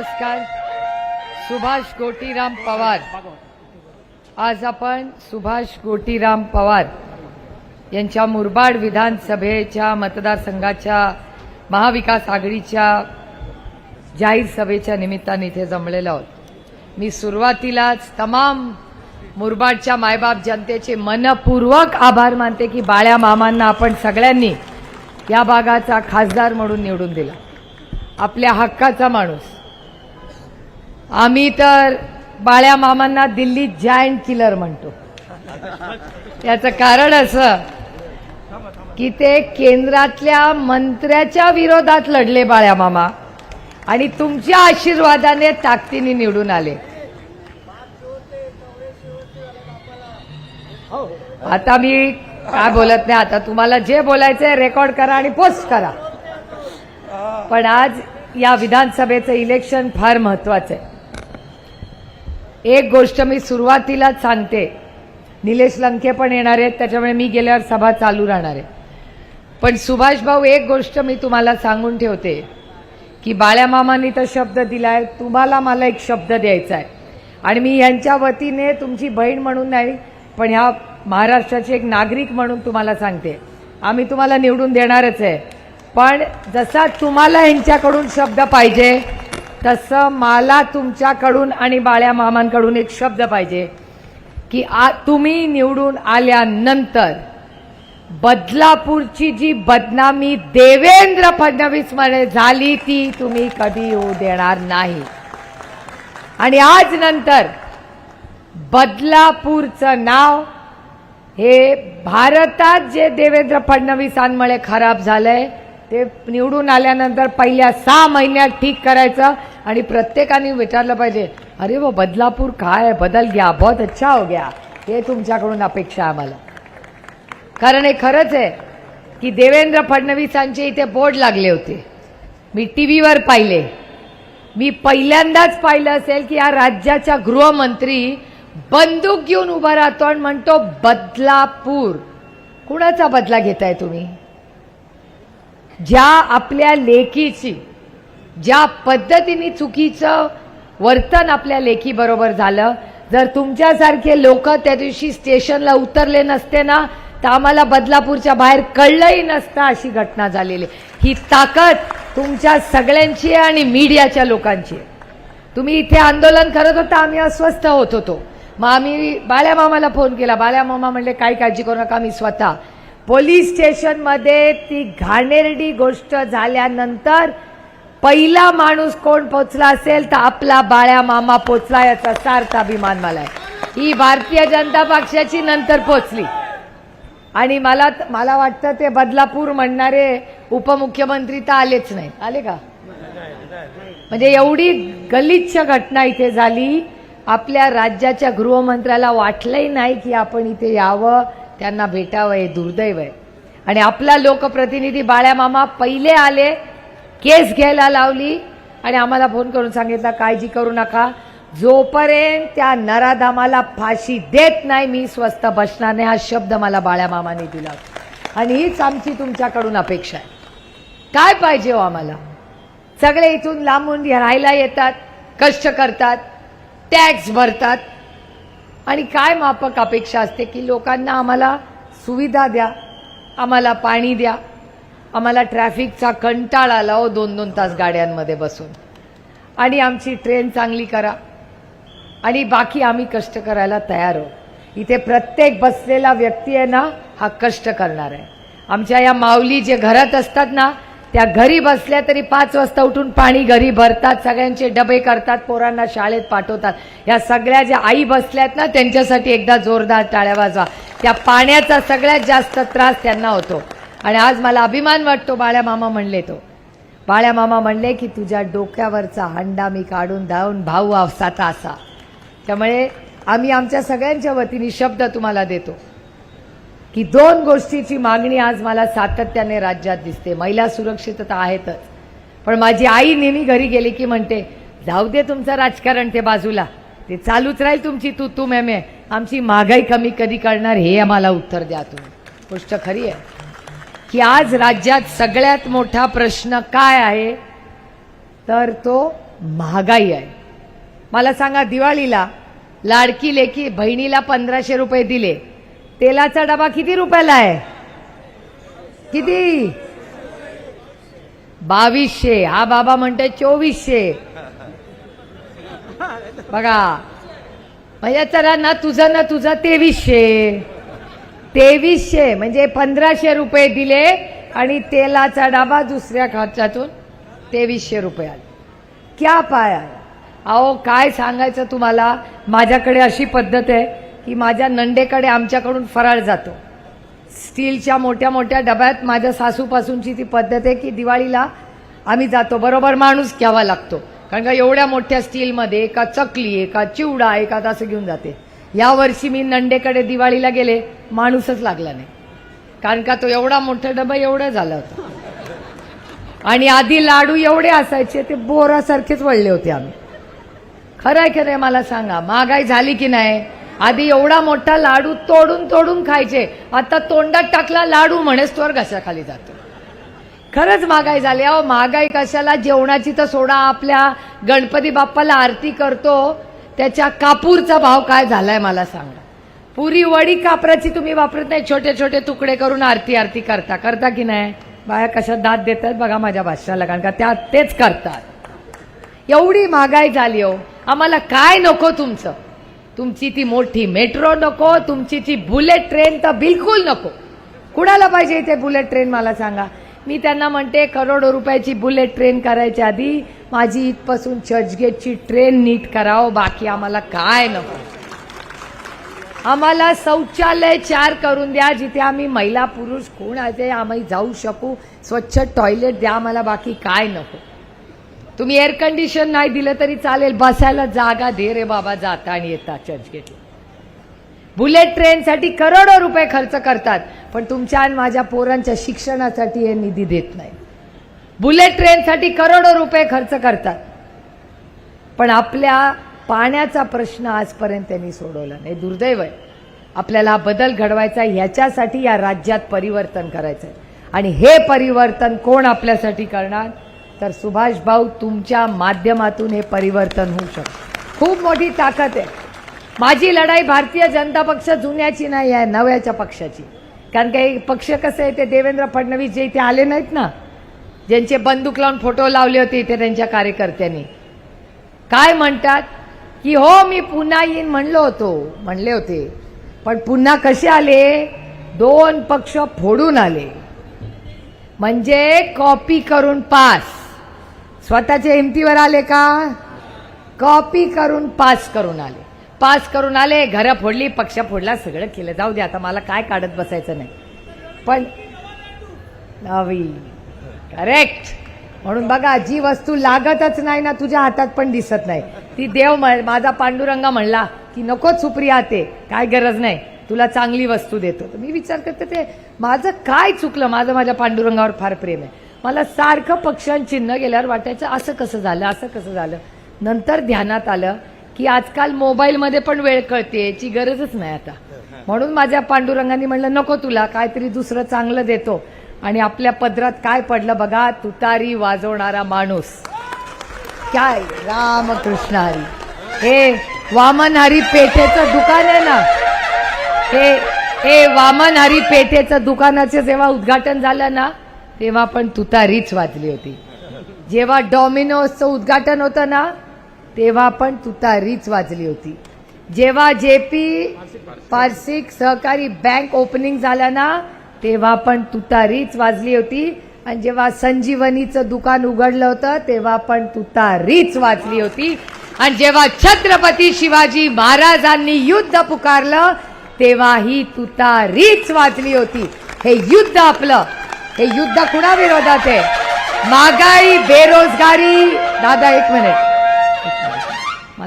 नमस्कार. सुभाष गोटीराम पवार. आज आपण सुभाष गोटीराम पवार यांच्या मुरबाड विधानसभेच्या मतदारसंघाच्या महाविकास आघाडीच्या जाहीर सभेच्या निमित्ताने इथे जमलेलो आहोत. मी सुरुवातीलाच तमाम मुरबाडच्या मायबाप जनतेचे मनपूर्वक आभार मानते की बाळ्या मामांना आपण सगळ्यांनी या भागाचा खासदार म्हणून निवडून दिला. आपल्या हक्काचा माणूस. आम्ही तर बाळ्या मामांना दिल्ली जायंट किलर म्हणतो. त्याचं कारण असं की ते केंद्रातल्या मंत्र्याच्या विरोधात लढले बाळ्या मामा. आणि तुमच्या आशीर्वादाने ताकदीने निवडून आले. आता मी काय बोलत नाही आता तुम्हाला जे बोलायचंय रेकॉर्ड करा आणि पोस्ट करा. पण आज या विधानसभेचं इलेक्शन फार महत्वाचं आहे. एक गोष्ट मी सुरुवातीलाच सांगते. निलेश लंके पण येणार आहेत त्याच्यामुळे मी गेल्यावर सभा चालू राहणार आहे. पण सुभाष भाऊ एक गोष्ट मी तुम्हाला सांगून ठेवते की बाळ्यामामांनी तर शब्द दिला आहे तुम्हाला मला एक शब्द द्यायचा आहे आणि मी यांच्या वतीने तुमची बहीण म्हणून नाही पण ह्या महाराष्ट्राचे एक नागरिक म्हणून तुम्हाला सांगते. आम्ही तुम्हाला निवडून देणारच आहे. पण जसा तुम्हाला यांच्याकडून शब्द पाहिजे तसं मला तुमच्याकडून आणि बाळ्या मामांकडून एक शब्द पाहिजे की आ तुम्ही निवडून आल्यानंतर बदलापूरची जी बदनामी देवेंद्र फडणवीसमध्ये झाली ती तुम्ही कधी येऊ देणार नाही. आणि आज नंतर बदलापूरचं नाव हे भारतात जे देवेंद्र फडणवीसांमुळे खराब झालंय ते निवडून आल्यानंतर पहिल्या सहा महिन्यात ठीक करायचं आणि प्रत्येकाने विचारलं पाहिजे अरे व बदलापूर काय आहे? बदल गया बहुत अच्छा हो गया. हे तुमच्याकडून अपेक्षा आम्हाला. कारण हे खरंच आहे की देवेंद्र फडणवीसांचे इथे बोर्ड लागले होते. मी टी व्हीवर पाहिले. मी पहिल्यांदाच पाहिलं असेल की या राज्याच्या गृहमंत्री बंदूक घेऊन उभा राहतो आणि म्हणतो बदलापूर. कुणाचा बदला घेताय तुम्ही? ज्या आपल्या लेखीची ज्या पद्धतीने चुकीचं वर्तन आपल्या लेखीबरोबर झालं जर तुमच्यासारखे लोक त्या दिवशी स्टेशनला उतरले नसते ना तर आम्हाला बदलापूरच्या बाहेर कळलंही नसतं अशी घटना झालेली. आहे. ही ताकद तुमच्या सगळ्यांची आहे आणि मीडियाच्या लोकांची आहे. तुम्ही इथे आंदोलन करत होता आम्ही अस्वस्थ होत होतो. मग आम्ही बाळ्या मामाला फोन केला. बाळ्या मामा म्हणले काही काळजी करू नका मी स्वतः. पोलीस स्टेशनमध्ये ती घाणेरडी गोष्ट झाल्यानंतर पहिला माणूस कोण पोचला असेल तर आपला बाळ्या मामा पोचला याचा सार्थ अभिमान मला आहे. ही भारतीय जनता पक्षाची नंतर पोचली. आणि मला मला वाटतं ते बदलापूर म्हणणारे उपमुख्यमंत्री तर आलेच नाही आले का? म्हणजे एवढी गलिच्छ घटना इथे झाली. आपल्या राज्याच्या गृहमंत्र्याला वाटलंही नाही की आपण इथे यावं त्यांना भेटावं हे दुर्दैव आहे. आणि आपला लोकप्रतिनिधी बाळ्या मामा पहिले आले केस घ्यायला लावली आणि आम्हाला फोन करून सांगितला काळजी करू नका. जोपर्यंत त्या नराधामाला फाशी देत नाही मी स्वस्त बसणार नाही. हा शब्द मला बाळ्या मामाने दिला आणि हीच आमची तुमच्याकडून अपेक्षा आहे. काय पाहिजे हो आम्हाला? सगळे इथून लांबून राहायला येतात कष्ट करतात टॅक्स भरतात. आणि काय मापक अपेक्षा असते की लोकांना आम्हाला सुविधा द्या आम्हाला पाणी द्या. आम्हाला ट्रॅफिकचा कंटाळ आला हो दोन दोन तास गाड्यांमध्ये बसून. आणि आमची ट्रेन चांगली करा. आणि बाकी आम्ही कष्ट करायला तयार आहोत. इथे प्रत्येक बसलेला व्यक्ती आहे ना हा कष्ट करणार आहे. आमच्या या माऊली जे घरात असतात ना त्या घरी बसल्या तरी पाच वाजता उठून पाणी घरी भरतात सगळ्यांचे डबे करतात पोरांना शाळेत पाठवतात. या सगळ्या ज्या आई बसल्यात ना त्यांच्यासाठी एकदा जोरदार टाळ्या वाजवा. त्या पाण्याचा सगळ्यात जास्त त्रास त्यांना होतो. आणि आज मला अभिमान वाटतो बाळ्या मामा म्हणले तो. बाळ्या मामा म्हणले की तुझ्या डोक्यावरचा हंडा मी काढून धावून भाऊ आवसाता असा. त्यामुळे आम्ही आमच्या सगळ्यांच्या वतीने शब्द तुम्हाला देतो की दोन गोष्टीची मागणी आज मला सातत्याने राज्यात दिसते. महिला सुरक्षितता आहेतच. पण माझी आई नेहमी घरी गेली की म्हणते जाऊ दे तुमचं राजकारण ते बाजूला. ते चालूच राहील तुमची तू तू मेमे आमची महागाई कमी कधी करणार हे आम्हाला उत्तर द्या तुम्ही. गोष्ट खरी आहे. की आज राज्यात सगळ्यात मोठा प्रश्न काय आहे? तर तो महागाई आहे. मला सांगा दिवाळीला लाडकी लेकी बहिणीला पंधराशे रुपये दिले. तेलाचा डबा किती रुपयाला आहे? किती? बावीसशे. हा बाबा म्हणते चोवीसशे. बघा म्हणजे चला ना तुझं ना तुझं तेवीसशे. तेवीसशे म्हणजे पंधराशे रुपये दिले आणि तेलाचा डबा दुसऱ्या खर्चातून तेवीसशे रुपये आले. क्या पाया अहो काय सांगायचं तुम्हाला? माझ्याकडे अशी पद्धत आहे की माझ्या नंडेकडे आमच्याकडून फराळ जातो. स्टीलच्या मोठ्या मोठ्या डब्यात माझ्या सासूपासूनची ती पद्धत आहे की दिवाळीला आम्ही जातो. बरोबर माणूस घ्यावा लागतो. कारण का एवढ्या मोठ्या स्टीलमध्ये एका चकली एका चिवडा एका असं घेऊन जाते. या वर्षी मी नंडेकडे दिवाळीला गेले माणूसच लागला नाही. कारण का तो एवढा मोठा डबा एवढा झाला होता. आणि आधी लाडू एवढे असायचे ते बोरासारखेच वळले होते आम्ही. खरंय खरंय मला सांगा महागाई झाली की नाही? आधी एवढा मोठा लाडू तोडून तोडून खायचे. आता तोंडात टाकला लाडू म्हणेच तोर घशाखाली जातो. खरंच महागाई झाली. अहो महागाई कशाला? जेवणाची तर सोडा आपल्या गणपती बाप्पाला आरती करतो. त्याच्या कापूरचा भाव काय झालाय मला सांगा. पुरी वडी कापराची तुम्ही वापरत नाही छोटे छोटे तुकडे करून आरती आरती करता. करता की नाही? बाया कशा दात देतात बघा माझ्या भाषाला कारण का त्या तेच करतात. एवढी महागाई झाली हो. आम्हाला काय नको तुमचं? तुमची ती मोठी मेट्रो नको तुमची ती बुलेट ट्रेन तर बिलकुल नको. कुणाला पाहिजे इथे बुलेट ट्रेन मला सांगा. मी त्यांना म्हणते करोडो रुपयाची बुलेट ट्रेन करायच्या आधी माझी इथपासून चर्चगेटची ट्रेन नीट करावं बाकी आम्हाला काय नको. आम्हाला शौचालय चार करून द्या जिथे आम्ही महिला पुरुष कोण आहे ते आम्ही जाऊ शकू. स्वच्छ टॉयलेट द्या आम्हाला बाकी काय नको. तुम्ही एअर कंडिशन नाही दिलं तरी चालेल बसायला जागा दे रे बाबा जाता आणि येता चर्चगेटला. बुलेट ट्रेनसाठी करोडो रुपये खर्च करतात. पण तुमच्या आणि माझ्या पोरांच्या शिक्षणासाठी हे निधी देत नाही. बुलेट ट्रेनसाठी करोडो रुपये खर्च करतात. पण आपल्या पाण्याचा प्रश्न आजपर्यंत त्यांनी सोडवला नाही. दुर्दैव आहे. आपल्याला बदल घडवायचा ह्याच्यासाठी या राज्यात परिवर्तन करायचं आहे. आणि हे परिवर्तन कोण आपल्यासाठी करणार? तर सुभाष भाऊ तुमच्या माध्यमातून हे परिवर्तन होऊ शकतं. खूप मोठी ताकद आहे. माझी लढाई भारतीय जनता पक्ष जुन्याची नाही आहे नव्याच्या पक्षाची. कारण काही पक्ष कसं आहे ते देवेंद्र फडणवीस जे इथे आले नाहीत ना ज्यांचे बंदूक लावून फोटो लावले होते इथे त्यांच्या कार्यकर्त्यांनी. काय म्हणतात? की हो मी पुन्हा येईन म्हणलो होतो म्हणले होते. पण पुन्हा कसे आले? दोन पक्ष फोडून आले. म्हणजे कॉपी करून पास स्वतःच्या हिमतीवर आले का? कॉपी करून पास करून आले. पास करून आले घरं फोडली पक्ष फोडला सगळं केलं. जाऊ दे आता मला काय काढत बसायचं नाही. पण नवी. करेक्ट म्हणून बघा जी वस्तू लागतच नाही ना तुझ्या हातात पण दिसत नाही. ती देव माझा पांडुरंगा म्हणला की नको सुप्रिया ते काय गरज नाही. तुला चांगली वस्तू देतो. तर मी विचार करते ते माझं काय चुकलं? माझं माझ्या पांडुरंगावर फार प्रेम आहे. मला सारखं पक्षांचिन्ह चिन्ह गेल्यावर वाटायचं असं कसं झालं असं कसं झालं? नंतर ध्यानात आलं की आजकाल मोबाईलमध्ये पण वेळ कळते याची गरजच नाही आता. म्हणून माझ्या पांडुरंगांनी म्हणलं नको तुला काहीतरी दुसरं चांगलं देतो. आणि आपल्या पदरात काय पडलं बघा तुतारी वाजवणारा माणूस. काय? रामकृष्ण हरी. हे वामन हरी पेठेचं दुकान आहे ना? हे हे वामन हरी पेठेचं दुकानाचं जेव्हा उद्घाटन झालं ना तेव्हा पण तुतारीच वाजली होती. जेव्हा डॉमिनोजचं उद्घाटन होतं ना तेव्हा पण तुतारीच वाजली होती. जेव्हा जे पी पारसिक सहकारी बँक ओपनिंग झालं ना तेव्हा पण तुतारीच वाजली होती. आणि जेव्हा संजीवनीचं दुकान उघडलं होतं तेव्हा पण तुतारीच वाजली होती. आणि जेव्हा छत्रपती शिवाजी महाराजांनी युद्ध पुकारलं तेव्हा ही तुतारीच वाजली होती. हे युद्ध आपलं. हे युद्ध कुणाविरोधात आहे? महागाई बेरोजगारी. दादा एक मिनिट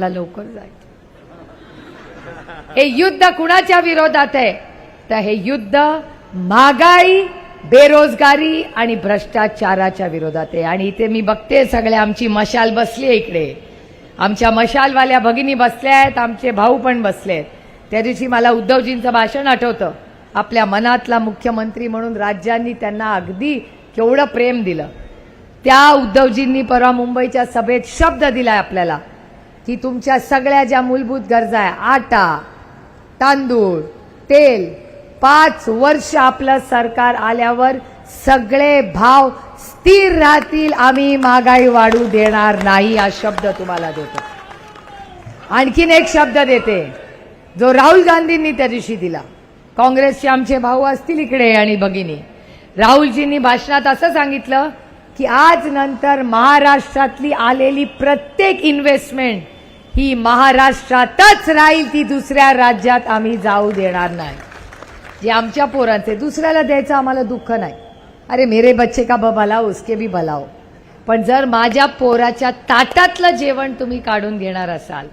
मला लवकर जायचं. हे युद्ध कुणाच्या विरोधात आहे? तर हे युद्ध महागाई बेरोजगारी आणि भ्रष्टाचाराच्या विरोधात आहे. आणि इथे मी बघते सगळे आमची मशाल बसली आहे इकडे. आमच्या मशालवाल्या भगिनी बसल्या आहेत आमचे भाऊ पण बसले आहेत. त्या दिवशी मला उद्धवजींचं भाषण आठवतं. आपल्या मनातला मुख्यमंत्री म्हणून राज्यांनी त्यांना अगदी केवढं प्रेम दिलं. त्या उद्धवजींनी परवा मुंबईच्या सभेत शब्द दिलाय आपल्याला. की तुमच्या सगळ्या ज्या मूलभूत गरजा आहे आटा तांदूळ तेल पाच वर्ष आपलं सरकार आल्यावर सगळे भाव स्थिर राहतील आम्ही महागाई वाढू देणार नाही हा शब्द तुम्हाला देतो. आणखीन एक शब्द देते जो राहुल गांधींनी त्या दिवशी दिला. काँग्रेसचे आमचे भाऊ असतील इकडे आणि भगिनी. राहुलजींनी भाषणात असं सांगितलं की आज नंतर महाराष्ट्रातली आलेली प्रत्येक इन्व्हेस्टमेंट ही महाराष्ट्रातच राहील ती दुसऱ्या राज्यात आम्ही जाऊ देणार नाही. जे आमच्या पोरांचे दुसऱ्याला द्यायचं आम्हाला दुःख नाही. अरे मेरे बच्चे का ब भलाओ उसके भी भलाओ पण जर माझ्या पोराच्या ताटातलं जेवण तुम्ही काढून घेणार असाल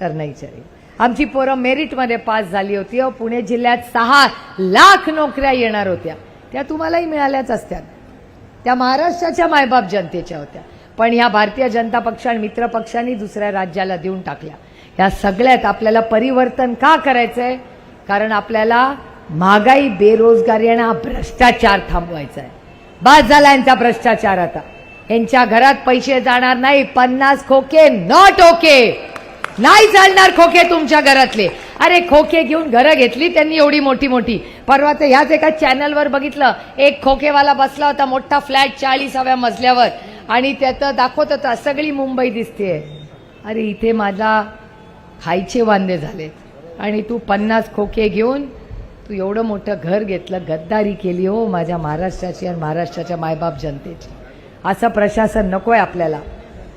तर नाही चले. आमची पोरं मेरिटमध्ये पास झाली होती. अहो, पुणे जिल्ह्यात सहा लाख नोकऱ्या येणार होत्या. त्या तुम्हालाही मिळाल्याच असत्या त्या महाराष्ट्राच्या मायबाप जनतेच्या होत्या. पण ह्या भारतीय जनता पक्ष आणि मित्र पक्षांनी दुसऱ्या राज्याला देऊन टाकल्या. ह्या सगळ्यात आपल्याला परिवर्तन का करायचंय? कारण आपल्याला महागाई बेरोजगारी आणि हा भ्रष्टाचार थांबवायचा आहे बाद झाला यांचा भ्रष्टाचार आता. यांच्या घरात पैसे जाणार नाही पन्नास खोके नॉट ओके. नाही चालणार खोके तुमच्या घरातले. अरे खोके घेऊन घरं घेतली त्यांनी एवढी मोठी मोठी परवा तर ह्याच एका चॅनलवर बघितलं. एक खोकेवाला बसला होता मोठा फ्लॅट चाळीसाव्या मजल्यावर. आणि त्याचं दाखवत होता सगळी मुंबई दिसते अरे इथे माझा खायचे वांदे झाले आणि तू पन्नास खोके घेऊन तू एवढं मोठं घर घेतलं गद्दारी केली हो माझ्या महाराष्ट्राची आणि महाराष्ट्राच्या मायबाप जनतेची. असं प्रशासन नको आहे आपल्याला.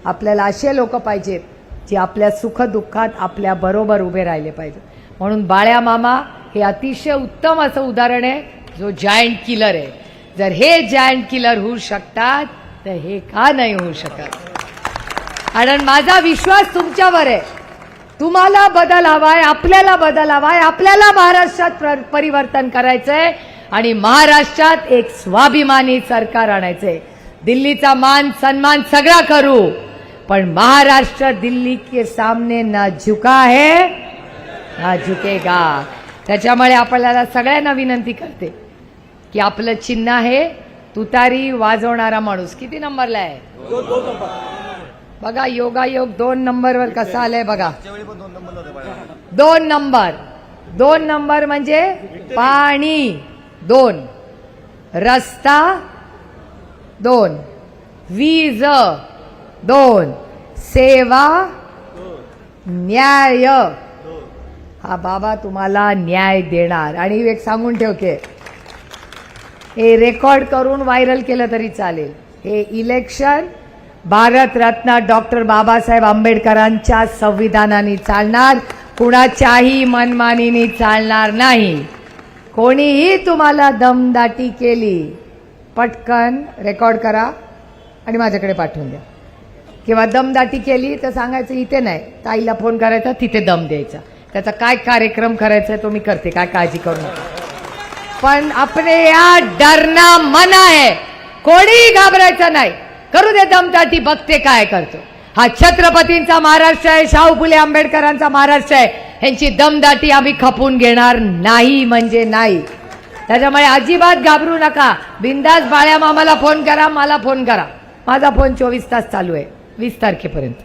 आपल्याला असे लोक पाहिजेत जे आपल्या सुखदुःखात आपल्या बरोबर उभे राहिले पाहिजेत. म्हणून बाळ्या मामा हे अतिशय उत्तम असं उदाहरण आहे जो जायंट किलर आहे. जर हे जायंट किलर होऊ शकतात तर हे का नाही होऊ शकत? कारण माझा विश्वास तुमच्यावर आहे. तुम्हाला बदल हवाय आपल्याला बदल हवाय आपल्याला महाराष्ट्रात परिवर्तन करायचंय आणि महाराष्ट्रात एक स्वाभिमानी सरकार आणायचंय. दिल्लीचा मान सन्मान सगळा करू पण महाराष्ट्र दिल्ली के सामने ना झुका है ना झुकेगा त्याच्यामुळे आपल्याला सगळ्यांना विनंती करते की आपलं चिन्ह आहे तुतारी वाजवणारा माणूस. किती नंबरला आहे? बघा योगायोग दोन नंबरवर कसा आलाय बघा. दोन नंबर. दोन नंबर म्हणजे पाणी. दोन. रस्ता. दोन. वीज. दोन. सेवा. न्याय. हा बाबा तुम्हाला न्याय देणार. आणि एक सांगून ठेव के हे रेकॉर्ड करून व्हायरल केलं तरी चालेल. हे इलेक्शन भारतरत्न डॉक्टर बाबासाहेब आंबेडकरांच्या संविधानाने चालणार. कुणाच्याही मनमानीने चालणार नाही. कोणीही तुम्हाला दमदाटी केली पटकन रेकॉर्ड करा आणि माझ्याकडे पाठवून द्या. किंवा दमदाटी केली तर सांगायचं इथे नाही. ताईला फोन करायचा तिथे दम द्यायचा. त्याचा काय कार्यक्रम करायचा आहे तो मी करते काय काळजी करू नका. पण आपले या डरना मना आहे. कोणीही घाबरायचं नाही. करू दे दमदाटी बघते काय करतो. हा छत्रपतींचा महाराष्ट्र आहे शाहू फुले आंबेडकरांचा महाराष्ट्र आहे. ह्यांची दमदाटी आम्ही खपून घेणार नाही म्हणजे नाही. त्याच्यामुळे अजिबात घाबरू नका. बिंदास बाळ्या मामाला फोन करा मला फोन करा. माझा फोन चोवीस तास चालू आहे वीस तारखेपर्यंत.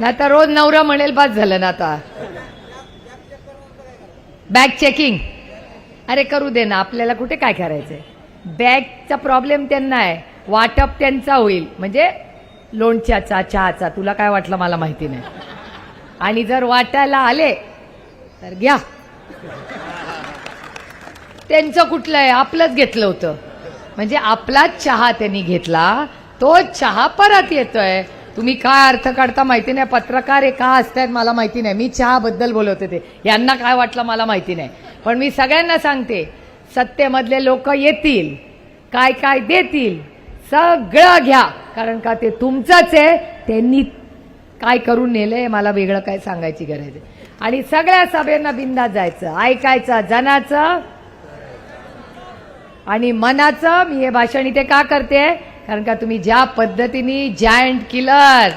नाही तर रोज नवरा म्हणेल बाद झालं ना आता. बॅग चेकिंग अरे करू दे ना आपल्याला कुठे काय करायचंय? बॅगचा प्रॉब्लेम त्यांना आहे. वाटप त्यांचा होईल. म्हणजे लोणच्याचा चहाचा तुला काय वाटलं मला माहिती नाही. आणि जर वाटायला आले तर घ्या. त्यांचं कुठलं आहे? आपलंच घेतलं होतं. म्हणजे आपलाच चहा त्यांनी घेतला तो चहा परत येतोय. तुम्ही काय अर्थ काढता माहिती नाही. पत्रकार हे का असतायत मला माहिती नाही. मी चहाबद्दल बोलवते ते यांना काय वाटलं मला माहिती नाही. पण मी सगळ्यांना सांगते सत्तेमधले लोक येतील काय काय देतील सगळं घ्या. कारण का ते तुमचंच आहे त्यांनी काय करून नेलंय मला वेगळं काय सांगायची गरज आहे. आणि सगळ्या सभेंना बिंदा जायचं ऐकायचं जनाचं आणि मनाचं. मी हे भाषण इथे का करते? कारण का तुम्ही ज्या पद्धतीने जायंट किलर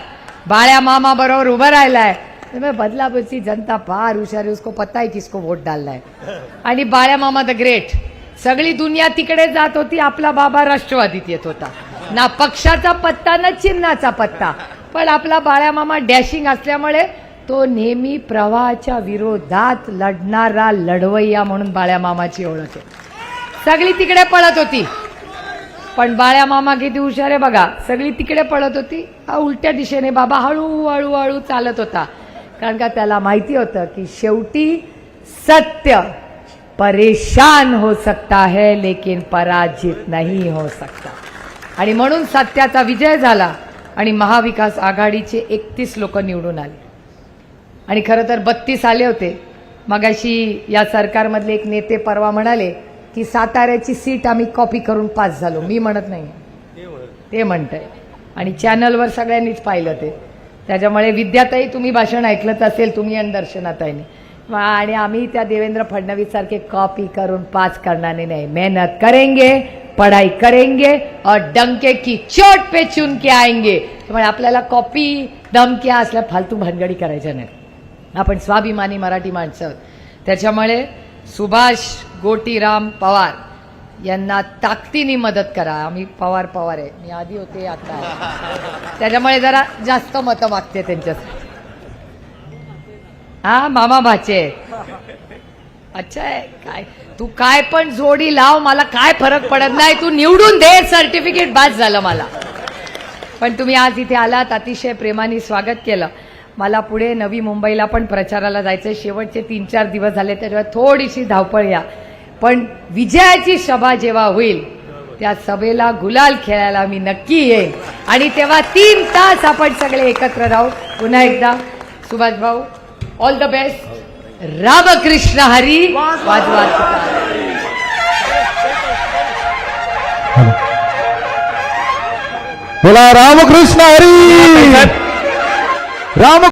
बाळ्या मामा बरोबर उभं राहिलाय तर बदलापूरची जनता फार हुशार उसको पत्ता आहे किसको वोट डाललाय. आणि बाळ्या मामा द ग्रेट सगळी दुनिया तिकडे जात होती आपला बाबा राष्ट्रवादीत येत होता. ना पक्षाचा पत्ता ना चिन्हाचा पत्ता. पण आपला बाळ्यामामा डॅशिंग असल्यामुळे तो नेहमी प्रवाहाच्या विरोधात लढणारा लढवय्या म्हणून बाळ्यामामाची ओळख आहे. सगळी तिकडे पळत होती. पण बाळ्या मामा किती हुशार आहे बघा. सगळी तिकडे पळत होती. हा उलट्या दिशेने बाबा हळूहळू हळू चालत होता. कारण का त्याला माहिती होतं की शेवटी सत्य परेशान हो सकता है लेकिन पराजित नाही हो सकता. आणि म्हणून सत्याचा विजय झाला आणि महाविकास आघाडीचे एकतीस लोक निवडून आले. आणि खरं तर बत्तीस आले होते. मगाशी या सरकारमधले एक नेते परवा म्हणाले की साताऱ्याची सीट आम्ही कॉपी करून पास झालो. मी म्हणत नाही ते म्हणतंय. आणि चॅनलवर सगळ्यांनीच पाहिलं ते. त्याच्यामुळे विद्याताई तुम्ही भाषण ऐकलंच असेल तुम्ही आणि दर्शनाताईने. आणि आम्ही त्या देवेंद्र फडणवीस सारखे कॉपी करून पास करणारे नाही. मेहनत करेंगे पढ़ाई करेंगे और डंके की चोट पे चुन के आएंगे. त्यामुळे आपल्याला कॉपी डमक्या असल्या फालतू भानगडी करायच्या नाही आपण स्वाभिमानी मराठी माणसं आहोत. त्याच्यामुळे सुभाष गोटीराम पवार यांना ताकदीने मदत करा. आम्ही पवार पवार आहे. मी आधी होते आता त्याच्यामुळे जरा जास्त मतं मागते त्यांच्यासाठी हा मामा भाचे. अच्छा आहे काय? तू काय पण जोडी लाव मला काय फरक पडत नाही. तू निवडून दे सर्टिफिकेट बाद झालं मला. पण तुम्ही आज इथे आलात अतिशय प्रेमाने स्वागत केलं. मला पुढे नवी मुंबईला पण प्रचाराला जायचं आहे शेवटचे तीन चार दिवस झाले त्याच्यावर थोडीशी धावपळ या. पण विजयाची सभा जेव्हा होईल त्या सभेला गुलाल खेळायला मी नक्की येईन. आणि तेव्हा तीन तास आपण सगळे एकत्र राहू. पुन्हा एकदा सुभाष भाऊ all the best Ramkrishna Hari वाजवा. बोला रामकृष्ण हरी! రామ